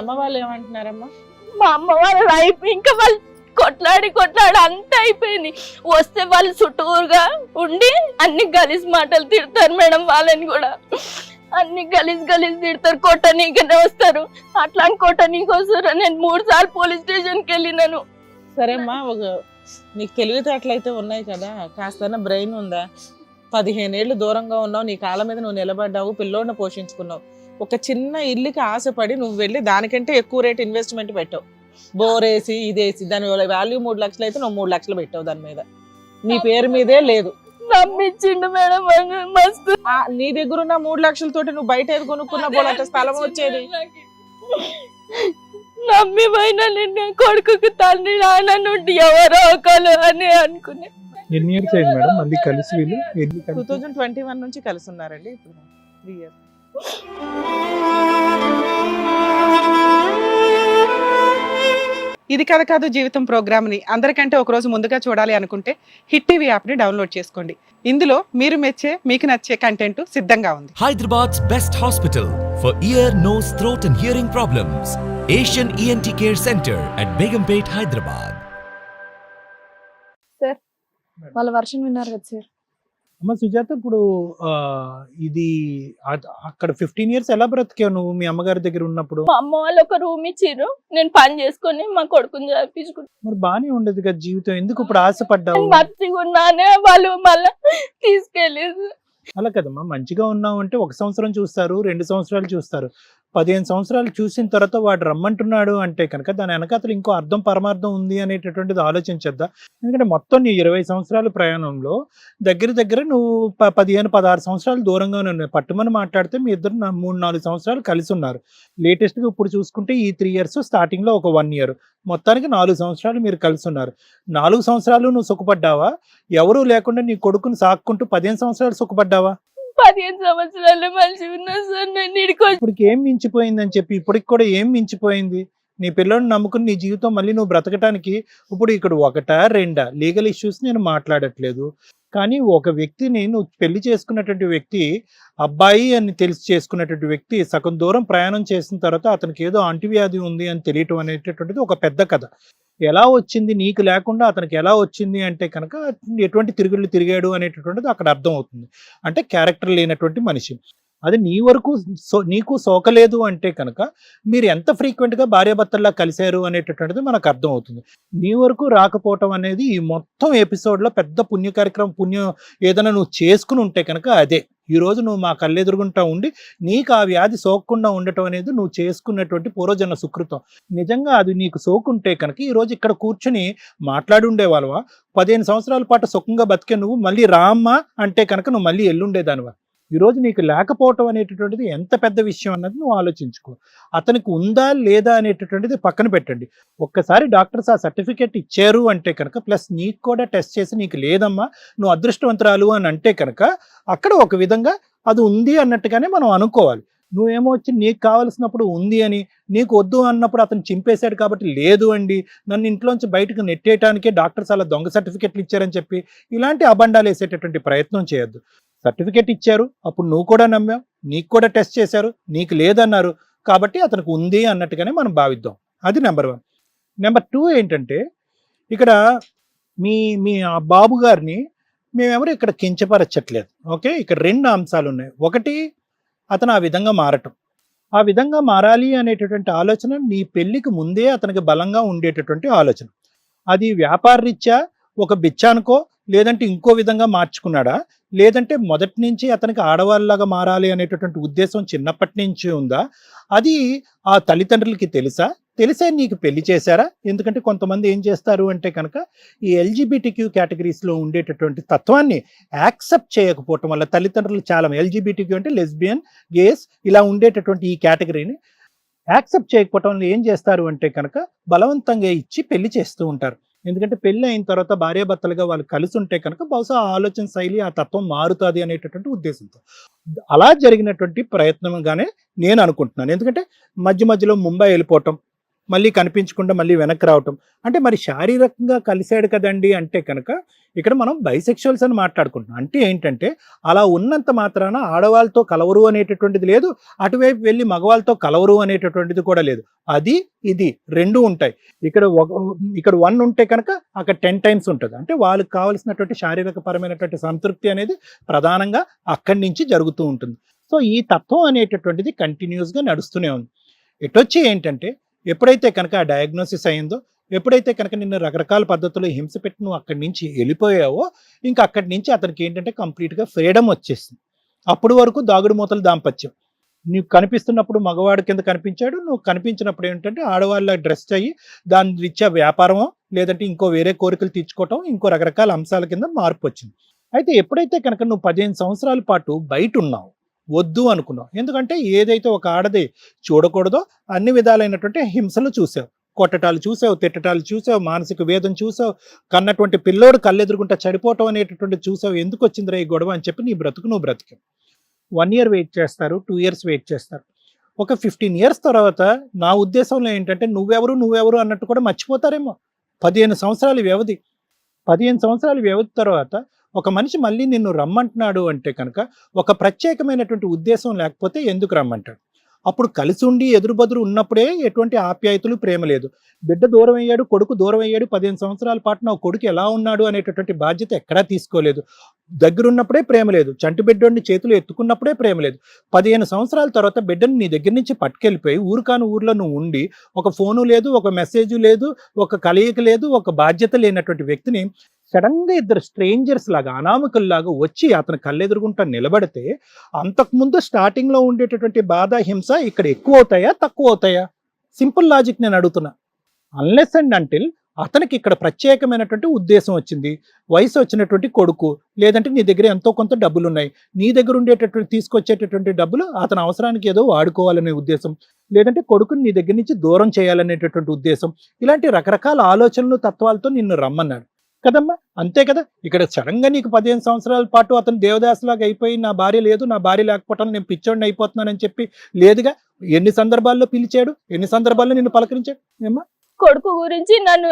అమ్మ వాళ్ళు ఏమంటున్నారమ్మా? మా అమ్మ వాళ్ళ లైఫ్ ఇంకా వాళ్ళు కొట్లాడి కొట్లాడి అంత అయిపోయింది. వస్తే వాళ్ళు చుట్టూరుగా ఉండి అన్ని గలీజ్ మాటలు తిడతారు మేడం వాళ్ళని కూడా. అన్ని గలీజ్ గలీజ్ తిడతారు. కొట్టనీకనే వస్తారు. అట్లాంటి కొట్టనీకి వస్తారు. నేను మూడు సార్లు పోలీస్ స్టేషన్కి వెళ్ళినాను. సరే అమ్మా ఒక నీకు తెలివితేటలయితే ఉన్నాయి కదా. కాస్త బ్రెయిన్ ఉందా? పదిహేను ఏళ్ళు దూరంగా ఉన్నావు. నీ కాళ్ళ మీద నువ్వు నిలబడ్డావు. పిల్లోడిని పోషించుకున్నావు. ఒక చిన్న ఇల్లుకి ఆశపడి నువ్వు వెళ్ళి దానికంటే ఎక్కువ రేట్ ఇన్వెస్ట్మెంట్ పెట్టావు. బోర్ వేసి ఇదేసి దాని వాల్యూ మూడు లక్షలు అయితే నువ్వు మూడు లక్షలు పెట్టావు దాని మీద. నీ పేరు మీదే లేదు. నమ్మించిండు మేడం మస్తు. ఆ, నీ దగ్గర ఉన్న మూడు లక్షలతోటి నువ్వు బయట ఏది కొనుక్కున్న బోలంత స్థలం వచ్చేది? నమ్మి పోయినా నిన్ను కొడుకుకు తండ్రి నాన్న నుండి ఎవరో ఒకరు అని అనుకునే. ఎన్ని ఇయర్స్ అయింది మేడం? మళ్ళీ కలిసి వీళ్ళు? టూ థౌజండ్ ట్వంటీ వన్ నుంచి కలిసి ఉన్నారండి ఇప్పుడు. త్రీ ఇయర్స్ ఇది కథ కాదు జీవితం ప్రోగ్రామ్ని అందరికంటే ఒక రోజు ముందుగా చూడాలి అనుకుంటే హిట్ టీవీ యాప్ని డౌన్లోడ్ చేసుకోండి. ఇందులో మీరు మెచ్చే మీకు నచ్చే కంటెంట్ సిద్ధంగా ఉంది. Hyderabad best hospital for ear nose throat and hearing problems Asian ENT care centre at Begumpet Hyderabad sir వాళ్ళ వర్షం విన్నారు కదా సార్ అమ్మ సుజాత ఇప్పుడు ఇది అక్కడ ఫిఫ్టీన్ ఇయర్స్ ఎలా బ్రతికావు నువ్వు మీ అమ్మగారి దగ్గర ఉన్నప్పుడు? మా అమ్మ వాళ్ళు ఒక రూమ్ ఇచ్చిర్రు. నేను పని చేసుకొని మా కొడుకుని చదివించుకుంటాను మరి బానే ఉండేది కదా జీవితం. ఎందుకు ఇప్పుడు ఆశపడ్డావు? ఉన్నానే వాళ్ళు మళ్ళా తీసుకెళ్ళేది అలా కదమ్మా మంచిగా ఉన్నావు అంటే ఒక సంవత్సరం చూస్తారు రెండు సంవత్సరాలు చూస్తారు. పదిహేను సంవత్సరాలు చూసిన తర్వాత వాడు రమ్మంటున్నాడు అంటే కనుక దాని వెనకాతలు ఇంకో అర్థం పరమార్థం ఉంది అనేటటువంటిది ఆలోచించద్దా? ఎందుకంటే మొత్తం నీ ఇరవై సంవత్సరాల ప్రయాణంలో దగ్గర దగ్గర నువ్వు ప- పదిహేను పదహారు సంవత్సరాలు దూరంగానే ఉన్నాయి పట్టుమని మాట్లాడితే మీ ఇద్దరు మూడు నాలుగు సంవత్సరాలు కలిసి ఉన్నారు. లేటెస్ట్గా ఇప్పుడు చూసుకుంటే ఈ త్రీ ఇయర్స్ స్టార్టింగ్లో ఒక వన్ ఇయర్. మొత్తానికి నాలుగు సంవత్సరాలు మీరు కలిసి ఉన్నారు. నాలుగు సంవత్సరాలు నువ్వు సుఖపడ్డావా? ఎవరూ లేకుండా నీ కొడుకుని సాక్కుంటూ పదిహేను సంవత్సరాలు సుఖపడ్డావా? పదిహేను సంవత్సరాల మనిషి ఉన్నా సార్ నేను ఇడికి ఇప్పటికి ఏం మించిపోయిందని చెప్పి ఇప్పటికి కూడా ఏం మించిపోయింది? నీ పిల్లల్ని నమ్ముకుని నీ జీవితం మళ్ళీ నువ్వు బ్రతకటానికి ఇప్పుడు ఇక్కడ ఒకటా రెండా? లీగల్ ఇష్యూస్ నేను మాట్లాడట్లేదు. కానీ ఒక వ్యక్తిని నువ్వు పెళ్ళి చేసుకున్నటువంటి వ్యక్తి అబ్బాయి అని తెలిసి చేసుకున్నటువంటి వ్యక్తి సగం దూరం ప్రయాణం చేసిన తర్వాత అతనికి ఏదో అంటువ్యాధి ఉంది అని తెలియటం అనేటటువంటిది ఒక పెద్ద కథ. ఎలా వచ్చింది నీకు లేకుండా అతనికి ఎలా వచ్చింది అంటే కనుక ఎటువంటి తిరుగుళ్ళు తిరిగాడు అనేటటువంటిది అక్కడ అర్థం అవుతుంది అంటే క్యారెక్టర్ లేనటువంటి మనిషి. అది నీ వరకు సో నీకు సోకలేదు అంటే కనుక మీరు ఎంత ఫ్రీక్వెంట్గా భార్యాభర్తల్లా కలిశారు అనేటటువంటిది మనకు అర్థం అవుతుంది నీ వరకు రాకపోవటం అనేది ఈ మొత్తం ఎపిసోడ్లో పెద్ద పుణ్య కార్యక్రమం పుణ్యం ఏదైనా నువ్వు చేసుకుని ఉంటే కనుక అదే. ఈరోజు నువ్వు మా కళ్ళెదురుగుంటా ఉండి నీకు ఆ వ్యాధి సోకకుండా ఉండటం అనేది నువ్వు చేసుకున్నటువంటి పూర్వజన్మ సుకృతం. నిజంగా అది నీకు సోకుంటే కనుక ఈరోజు ఇక్కడ కూర్చుని మాట్లాడి ఉండేవాళ్ళవా? పదిహేను సంవత్సరాల పాటు సుఖంగా బతికే నువ్వు మళ్ళీ రామ్మా అంటే కనుక నువ్వు మళ్ళీ ఎల్లుండేదానివా? ఈరోజు నీకు లేకపోవటం అనేటటువంటిది ఎంత పెద్ద విషయం అన్నది నువ్వు ఆలోచించుకో. అతనికి ఉందా లేదా అనేటటువంటిది పక్కన పెట్టండి. ఒక్కసారి డాక్టర్స్ ఆ సర్టిఫికేట్ ఇచ్చారు అంటే కనుక ప్లస్ నీకు కూడా టెస్ట్ చేసి నీకు లేదమ్మా నువ్వు అదృష్టవంతురాలు అని అంటే కనుక అక్కడ ఒక విధంగా అది ఉంది అన్నట్టుగానే మనం అనుకోవాలి. నువ్వేమో వచ్చి నీకు కావలసినప్పుడు ఉంది అని నీకు వద్దు అన్నప్పుడు అతను చింపేశాడు కాబట్టి లేదు అండి నన్ను ఇంట్లోంచి బయటకు నెట్టేయటానికే డాక్టర్స్ అలా దొంగ సర్టిఫికెట్లు ఇచ్చారని చెప్పి ఇలాంటి అబండాలు వేసేటటువంటి ప్రయత్నం చేయొద్దు. సర్టిఫికేట్ ఇచ్చారు అప్పుడు నువ్వు కూడా నమ్మావు నీకు కూడా టెస్ట్ చేశారు నీకు లేదన్నారు కాబట్టి అతనికి ఉంది అన్నట్టుగానే మనం భావిద్దాం. అది నెంబర్ వన్. నెంబర్ టూ ఏంటంటే ఇక్కడ మీ మీ బాబు గారిని మేమెవరు ఇక్కడ కించపరచట్లేదు. ఓకే? ఇక్కడ రెండు అంశాలు ఉన్నాయి ఒకటి అతను ఆ విధంగా మారటం. ఆ విధంగా మారాలి అనేటటువంటి ఆలోచన నీ పెళ్ళికి ముందే అతనికి బలంగా ఉండేటటువంటి ఆలోచన. అది వ్యాపార రీత్యా ఒక బిచ్చానుకో లేదంటే ఇంకో విధంగా మార్చుకున్నాడా? లేదంటే మొదటి నుంచి అతనికి ఆడవాళ్ళలాగా మారాలి అనేటటువంటి ఉద్దేశం చిన్నప్పటి నుంచి ఉందా? అది ఆ తల్లిదండ్రులకి తెలుసా? తెలిసే నీకు పెళ్ళి చేశారా? ఎందుకంటే కొంతమంది ఏం చేస్తారు అంటే కనుక ఈ ఎల్జీబీటీక్యూ క్యూ కేటగిరీస్లో ఉండేటటువంటి తత్వాన్ని యాక్సెప్ట్ చేయకపోవటం వల్ల తల్లిదండ్రులు చాలా ఎల్జీబీటీక్యూ అంటే లెస్బియన్ గేస్ ఇలా ఉండేటటువంటి ఈ కేటగిరీని యాక్సెప్ట్ చేయకపోవటం వల్ల ఏం చేస్తారు అంటే కనుక బలవంతంగా ఇచ్చి పెళ్ళి చేస్తూ ఉంటారు. ఎందుకంటే పెళ్ళి అయిన తర్వాత భార్యాభర్తలుగా వాళ్ళు కలిసి ఉంటే కనుక బహుశా ఆలోచన శైలి ఆ తత్వం మారుతుంది అనేటటువంటి ఉద్దేశంతో. అలా జరిగినటువంటి ప్రయత్నంగానే నేను అనుకుంటున్నాను. ఎందుకంటే మధ్య మధ్యలో ముంబై వెళ్ళిపోవటం మళ్ళీ కనిపించకుండా మళ్ళీ వెనక్కి రావటం. అంటే మరి శారీరకంగా కలిశాడు కదండి అంటే కనుక ఇక్కడ మనం బైసెక్షువల్స్ అని మాట్లాడుకుంటున్నాం. అంటే ఏంటంటే అలా ఉన్నంత మాత్రాన ఆడవాళ్ళతో కలవరు అనేటటువంటిది లేదు. అటువైపు వెళ్ళి మగవాళ్ళతో కలవరు అనేటటువంటిది కూడా లేదు. అది ఇది రెండు ఉంటాయి. ఇక్కడ ఒక ఇక్కడ వన్ ఉంటే కనుక అక్కడ టెన్ టైమ్స్ ఉంటుంది. అంటే వాళ్ళకి కావాల్సినటువంటి శారీరక పరమైనటువంటి సంతృప్తి అనేది ప్రధానంగా అక్కడి నుంచి జరుగుతూ ఉంటుంది. సో ఈ తత్వం అనేటటువంటిది కంటిన్యూస్గా నడుస్తూనే ఉంది. ఎటొచ్చి ఏంటంటే ఎప్పుడైతే కనుక ఆ డయాగ్నోసిస్ అయిందో ఎప్పుడైతే కనుక నిన్ను రకరకాల పద్ధతుల్లో హింస పెట్టి నువ్వు అక్కడి నుంచి వెళ్ళిపోయావో ఇంకా అక్కడి నుంచి అతనికి ఏంటంటే కంప్లీట్గా ఫ్రీడమ్ వచ్చేసింది. అప్పుడు వరకు దాగుడు మూతలు దాంపత్యం. నీవు కనిపిస్తున్నప్పుడు మగవాడి కింద కనిపించాడు నువ్వు కనిపించినప్పుడు ఏంటంటే ఆడవాళ్ళ డ్రెస్ అయ్యి దాని రీత్యా వ్యాపారమో లేదంటే ఇంకో వేరే కోరికలు తీర్చుకోవటం ఇంకో రకరకాల అంశాల కింద మార్పు వచ్చింది. అయితే ఎప్పుడైతే కనుక నువ్వు పదిహేను సంవత్సరాల పాటు బయట ఉన్నావు వద్దు అనుకున్నావు ఎందుకంటే ఏదైతే ఒక ఆడది చూడకూడదో అన్ని విధాలైనటువంటి హింసలు చూసావు. కొట్టటాలు చూసావు తిట్టటాలు చూసావు మానసిక వేదం చూసావు కన్నటువంటి పిల్లోడు కళ్ళెదురుగుంటా చనిపోవటం అనేటటువంటి చూసావు. ఎందుకు వచ్చిందిరా ఈ గొడవ అని చెప్పి నీ బ్రతుకు నువ్వు బ్రతికావు. వన్ ఇయర్ వెయిట్ చేస్తారు టూ ఇయర్స్ వెయిట్ చేస్తారు. ఒక ఫిఫ్టీన్ ఇయర్స్ తర్వాత నా ఉద్దేశంలో ఏంటంటే నువ్వెవరు నువ్వెవరు అన్నట్టు కూడా మర్చిపోతారేమో. పదిహేను సంవత్సరాల వ్యవధి. పదిహేను సంవత్సరాల వ్యవధి తర్వాత ఒక మనిషి మళ్ళీ నిన్ను రమ్మంటున్నాడు అంటే కనుక ఒక ప్రత్యేకమైనటువంటి ఉద్దేశం లేకపోతే ఎందుకు రమ్మంటాడు? అప్పుడు కలిసి ఉండి ఎదురుబదురు ఉన్నప్పుడే ఎటువంటి ఆప్యాయతలు ప్రేమ లేదు. బిడ్డ దూరం అయ్యాడు కొడుకు దూరం అయ్యాడు పదిహేను సంవత్సరాల పాటు నా కొడుకు ఎలా ఉన్నాడు అనేటటువంటి బాధ్యత ఎక్కడా తీసుకోలేదు. దగ్గరున్నప్పుడే ప్రేమ లేదు. చంటి బిడ్డని చేతులు ఎత్తుకున్నప్పుడే ప్రేమ లేదు. పదిహేను సంవత్సరాల తర్వాత బిడ్డను నీ దగ్గర నుంచి పట్టుకెళ్ళిపోయి ఊరు కాని ఊర్లో నువ్వు ఉండి ఒక ఫోను లేదు ఒక మెసేజ్ లేదు ఒక కలయిక లేదు ఒక బాధ్యత లేనటువంటి వ్యక్తిని సడన్గా ఇద్దరు స్ట్రేంజర్స్ లాగా అనామకుల్లాగా వచ్చి అతను కళ్ళెదురుగుంటా నిలబడితే అంతకుముందు స్టార్టింగ్లో ఉండేటటువంటి బాధ హింస ఇక్కడ ఎక్కువ అవుతాయా తక్కువ అవుతాయా సింపుల్ లాజిక్ నేను అడుగుతున్నా. అన్లెస్ అండ్ అంటిల్ అతనికి ఇక్కడ ప్రత్యేకమైనటువంటి ఉద్దేశం వచ్చింది. వయసు వచ్చినటువంటి కొడుకు లేదంటే నీ దగ్గర ఎంతో కొంత డబ్బులు ఉన్నాయి నీ దగ్గర ఉండేటటువంటి తీసుకొచ్చేటటువంటి డబ్బులు అతని అవసరానికి ఏదో వాడుకోవాలనే ఉద్దేశం లేదంటే కొడుకుని నీ దగ్గర నుంచి దూరం చేయాలనేటటువంటి ఉద్దేశం ఇలాంటి రకరకాల ఆలోచనలు తత్వాలతో నిన్ను రమ్మన్నాడు. కదమ్మా? అంతే కదా. ఇక్కడ సడన్గా నీకు పదిహేను సంవత్సరాల పాటు అతను దేవదాసులాగా అయిపోయి నా భార్య లేదు నా భార్య లేకపోవటం నేను పిచ్చోడిని అయిపోతున్నానని చెప్పి లేదుగా? ఎన్ని సందర్భాల్లో పిలిచాడు? ఎన్ని సందర్భాల్లో నిన్ను పలకరించాడు? ఏమ్మా? కొడుకు గురించి నన్ను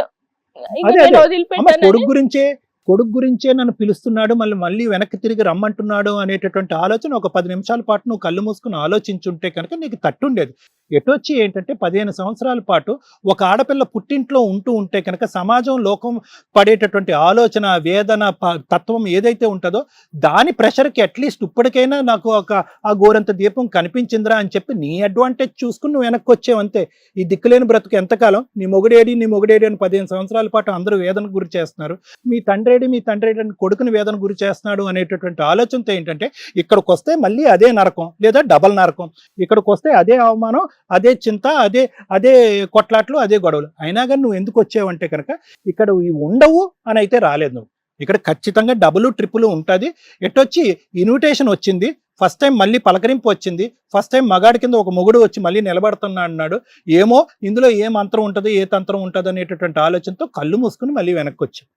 కొడుకు గురించే కొడుకు గురించే నన్ను పిలుస్తున్నాడు మళ్ళీ మళ్ళీ వెనక్కి తిరిగి రమ్మంటున్నాడు అనేటటువంటి ఆలోచన ఒక పది నిమిషాల పాటు నువ్వు కళ్ళు మూసుకుని ఆలోచించుంటే కనుక నీకు తట్టుండేది. ఎటొచ్చి ఏంటంటే పదిహేను సంవత్సరాల పాటు ఒక ఆడపిల్ల పుట్టింట్లో ఉంటూ ఉంటే కనుక సమాజం లోకం పడేటటువంటి ఆలోచన వేదన ప- తత్వం ఏదైతే ఉంటుందో దాని ప్రెషర్కి అట్లీస్ట్ ఇప్పటికైనా నాకు ఒక ఆ గోరంత దీపం కనిపించిందిరా అని చెప్పి నీ అడ్వాంటేజ్ చూసుకుని నువ్వు వెనక్కి వచ్చేవంతే ఈ దిక్కులేని బ్రతుకు ఎంతకాలం? నీ మొగుడేడి నీ మొగుడేడి అని పదిహేను సంవత్సరాల పాటు అందరూ వేదనకు గురి చేస్తున్నారు. మీ తండ్రి తండ్రేడి మీ తండ్రి కొడుకుని వేదన గురి చేస్తున్నాడు అనేటటువంటి ఆలోచనతో ఏంటంటే ఇక్కడికి వస్తే మళ్ళీ అదే నరకం లేదా డబల్ నరకం. ఇక్కడికి వస్తే అదే అవమానం అదే చింత అదే అదే కొట్లాట్లు అదే గొడవలు. అయినా కానీ నువ్వు ఎందుకు వచ్చావంటే కనుక ఇక్కడ ఉండవు అని అయితే రాలేదు నువ్వు. ఇక్కడ ఖచ్చితంగా డబుల్ ట్రిపుల్ ఉంటుంది. ఎటొచ్చి ఇన్విటేషన్ వచ్చింది. ఫస్ట్ టైం మళ్ళీ పలకరింపు వచ్చింది. ఫస్ట్ టైం మగాడి కింద ఒక మొగుడు వచ్చి మళ్ళీ నిలబడుతున్నా అన్నాడు. ఏమో ఇందులో ఏ మంత్రం ఉంటుంది ఏ తంత్రం ఉంటుంది అనేటటువంటి ఆలోచనతో కళ్ళు మూసుకుని మళ్ళీ వెనక్కి వచ్చాడు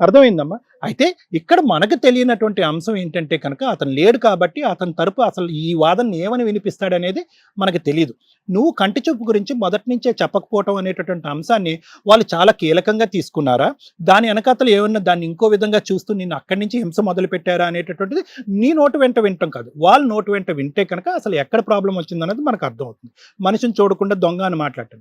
అర్థమైందమ్మా? అయితే ఇక్కడ మనకు తెలియనటువంటి అంశం ఏంటంటే కనుక అతను లేడు కాబట్టి అతని తరపు అసలు ఈ వాదన ఏమని వినిపిస్తాడనేది మనకు తెలియదు నువ్వు కంటి చూపు గురించి మొదటి నుంచే చెప్పకపోవటం అనేటటువంటి అంశాన్ని వాళ్ళు చాలా కీలకంగా తీసుకున్నారా? దాని వెనకాతలు ఏమన్నా దాన్ని ఇంకో విధంగా చూస్తూ నేను అక్కడి నుంచి హింస మొదలు పెట్టారా అనేటటువంటిది నీ నోటు వెంట వింటాం కాదు. వాళ్ళ నోటు వెంట వింటే కనుక అసలు ఎక్కడ ప్రాబ్లం వచ్చిందనేది మనకు అర్థమవుతుంది. మనిషిని చూడకుండా దొంగ అని మాట్లాడటం.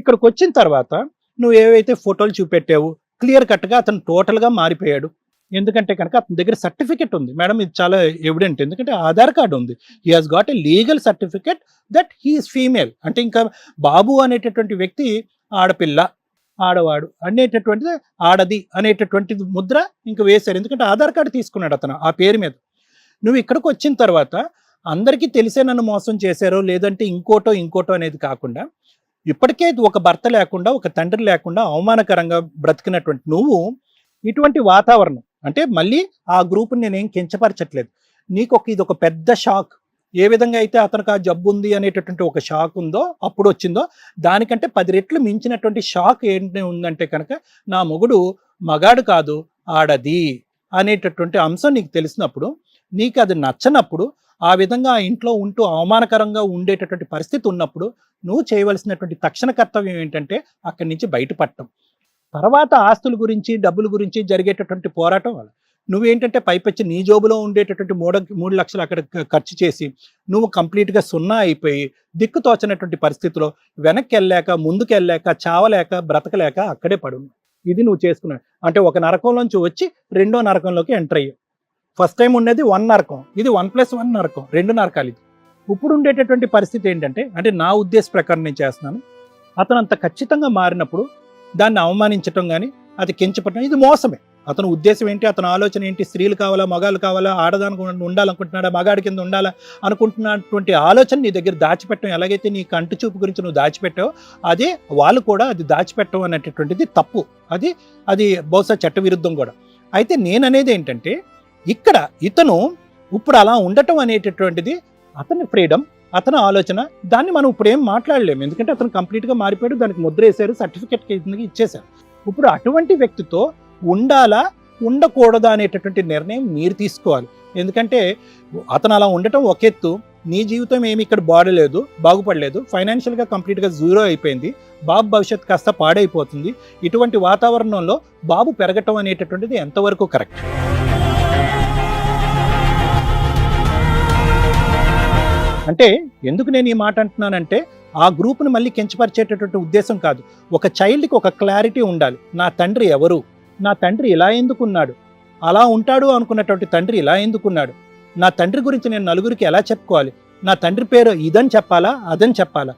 ఇక్కడికి వచ్చిన తర్వాత నువ్వు ఏవైతే ఫోటోలు చూపెట్టావు క్లియర్ కట్గా అతను టోటల్గా మారిపోయాడు. ఎందుకంటే కనుక అతని దగ్గర సర్టిఫికెట్ ఉంది. మేడం ఇది చాలా ఎవిడెంట్ ఎందుకంటే ఆధార్ కార్డు ఉంది. He has got a legal certificate that he's female అంటే ఇంకా బాబు అనేటటువంటి వ్యక్తి ఆడపిల్ల ఆడవాడు అనేటటువంటిది ఆడది అనేటటువంటి ముద్ర ఇంకా వేశారు. ఎందుకంటే ఆధార్ కార్డు తీసుకున్నాడు అతను ఆ పేరు మీద. నువ్వు ఇక్కడికి వచ్చిన తర్వాత అందరికీ తెలిసే నన్ను మోసం చేశారో లేదంటే ఇంకోటో ఇంకోటో అనేది కాకుండా ఇప్పటికే ఒక భర్త లేకుండా ఒక తండ్రి లేకుండా అవమానకరంగా బ్రతికినటువంటి నువ్వు ఇటువంటి వాతావరణం. అంటే మళ్ళీ ఆ గ్రూప్ని నేనేం కించపరచట్లేదు. నీకు ఒక ఇది ఒక పెద్ద షాక్. ఏ విధంగా అయితే అతనికి ఆ జబ్బు ఉంది అనేటటువంటి ఒక షాక్ ఉందో అప్పుడు వచ్చిందో దానికంటే పది రెట్లు మించినటువంటి షాక్ ఏంటి ఉందంటే కనుక నా మొగుడు మగాడు కాదు ఆడది అనేటటువంటి అంశం నీకు తెలిసినప్పుడు నీకు అది నచ్చనప్పుడు ఆ విధంగా ఆ ఇంట్లో ఉంటూ అవమానకరంగా ఉండేటటువంటి పరిస్థితి ఉన్నప్పుడు నువ్వు చేయవలసినటువంటి తక్షణ కర్తవ్యం ఏంటంటే అక్కడి నుంచి బయటపడటం. తర్వాత ఆస్తుల గురించి డబ్బుల గురించి జరిగేటటువంటి పోరాటం వల్ల. నువ్వేంటంటే పైపెచ్చి నీ జోబులో ఉండేటటువంటి మూడు మూడు లక్షలు అక్కడ ఖర్చు చేసి నువ్వు కంప్లీట్గా సున్నా అయిపోయి దిక్కు తోచనటువంటి పరిస్థితిలో వెనక్కి వెళ్ళాక ముందుకు వెళ్ళాక చావలేక బ్రతకలేక అక్కడే పడు ఇది నువ్వు చేసుకున్నావు అంటే ఒక నరకంలోంచి వచ్చి రెండో నరకంలోకి ఎంటర్ అయ్యావు. ఫస్ట్ టైం ఉండేది వన్ నరకం. ఇది వన్ ప్లస్ వన్ నరకం. రెండు నరకాలు ఇది. ఇప్పుడు ఉండేటటువంటి పరిస్థితి ఏంటంటే అంటే నా ఉద్దేశ ప్రకారం నేను చేస్తున్నాను. అతను అంత ఖచ్చితంగా మారినప్పుడు దాన్ని అవమానించటం కానీ అది కించపడటం ఇది మోసమే. అతను ఉద్దేశం ఏంటి? అతని ఆలోచన ఏంటి? స్త్రీలు కావాలా మగాళ్ళు కావాలా? ఆడదానికి ఉండాలనుకుంటున్నాడా? మగాడి కింద ఉండాలా? అనుకుంటున్నటువంటి ఆలోచన నీ దగ్గర దాచిపెట్టడం ఎలాగైతే నీ కంటి చూపు గురించి నువ్వు దాచిపెట్టావో అదే వాళ్ళు కూడా అది దాచిపెట్టడం అనేటటువంటిది తప్పు. అది అది బహుశా చట్టవిరుద్ధం కూడా. అయితే నేను అనేది ఏంటంటే ఇక్కడ ఇతను ఇప్పుడు అలా ఉండటం అనేటటువంటిది అతని ఫ్రీడమ్ అతని ఆలోచన దాన్ని మనం ఇప్పుడు ఏం మాట్లాడలేము. ఎందుకంటే అతను కంప్లీట్గా మారిపోయాడు దానికి ముద్ర వేశారు సర్టిఫికెట్ కిందకి ఇచ్చేశారు. ఇప్పుడు అటువంటి వ్యక్తితో ఉండాలా ఉండకూడదా అనేటటువంటి నిర్ణయం మీరు తీసుకోవాలి. ఎందుకంటే అతను అలా ఉండటం ఒక ఎత్తు. నీ జీవితం ఏమి ఇక్కడ బాడలేదు బాగుపడలేదు. ఫైనాన్షియల్గా కంప్లీట్గా జీరో అయిపోయింది. బాబు భవిష్యత్ కాస్త పాడైపోతుంది. ఇటువంటి వాతావరణంలో బాబు పెరగటం అనేటటువంటిది ఎంతవరకు కరెక్ట్ అంటే ఎందుకు నేను ఈ మాట అంటున్నానంటే ఆ గ్రూప్ని మళ్ళీ కించపరిచేటటువంటి ఉద్దేశం కాదు. ఒక చైల్డ్కి ఒక క్లారిటీ ఉండాలి. నా తండ్రి ఎవరు? నా తండ్రి ఇలా ఎందుకున్నాడు? అలా ఉంటాడు అనుకున్నటువంటి తండ్రి ఇలా ఎందుకున్నాడు? నా తండ్రి గురించి నేను నలుగురికి ఎలా చెప్పుకోవాలి? నా తండ్రి పేరు ఇదని చెప్పాలా? అదని చెప్పాలా?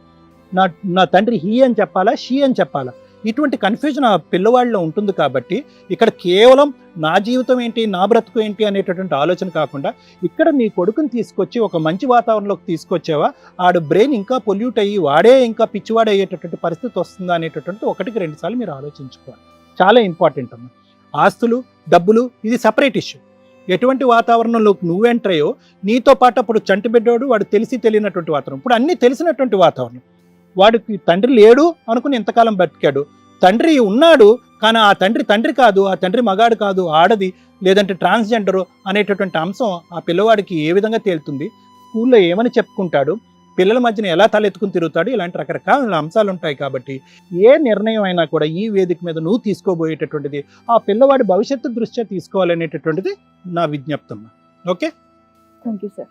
నా నా తండ్రి హీ అని చెప్పాలా? షీ అని చెప్పాలా? ఇటువంటి కన్ఫ్యూజన్ ఆ పిల్లవాడిలో ఉంటుంది కాబట్టి ఇక్కడ కేవలం నా జీవితం ఏంటి నా బ్రతుకు ఏంటి అనేటటువంటి ఆలోచన కాకుండా ఇక్కడ నీ కొడుకుని తీసుకొచ్చి ఒక మంచి వాతావరణంలోకి తీసుకొచ్చావా? ఆడు బ్రెయిన్ ఇంకా పొల్యూట్ అయ్యి వాడే ఇంకా పిచ్చివాడు అయ్యేటటువంటి పరిస్థితి వస్తుందా అనేటటువంటి ఒకటికి రెండుసార్లు మీరు ఆలోచించుకోవాలి. చాలా ఇంపార్టెంట్ అమ్మా. ఆస్తులు డబ్బులు ఇది సపరేట్ ఇష్యూ. ఎటువంటి వాతావరణంలోకి నువ్వు ఎంటర్ అయ్యో నీతో పాటు అప్పుడు చంటి బిడ్డాడు వాడు తెలిసి తెలియనటువంటి వాతావరణం. ఇప్పుడు అన్నీ తెలిసినటువంటి వాతావరణం. వాడికి తండ్రి లేడు అనుకుని ఎంతకాలం బతికాడు. తండ్రి ఉన్నాడు కానీ ఆ తండ్రి తండ్రి కాదు ఆ తండ్రి మగాడు కాదు ఆడది లేదంటే ట్రాన్స్జెండరు అనేటటువంటి అంశం ఆ పిల్లవాడికి ఏ విధంగా తేలుతుంది? స్కూల్లో ఏమని చెప్పుకుంటాడు? పిల్లల మధ్యన ఎలా తలెత్తుకుని తిరుగుతాడు? ఇలాంటి రకరకాల అంశాలు ఉంటాయి కాబట్టి ఏ నిర్ణయం అయినా కూడా ఈ వేదిక మీద నువ్వు తీసుకోబోయేటటువంటిది ఆ పిల్లవాడి భవిష్యత్తు దృష్ట్యా తీసుకోవాలనేటటువంటిది నా విజ్ఞప్తమ్మ. Okay? Thank you sir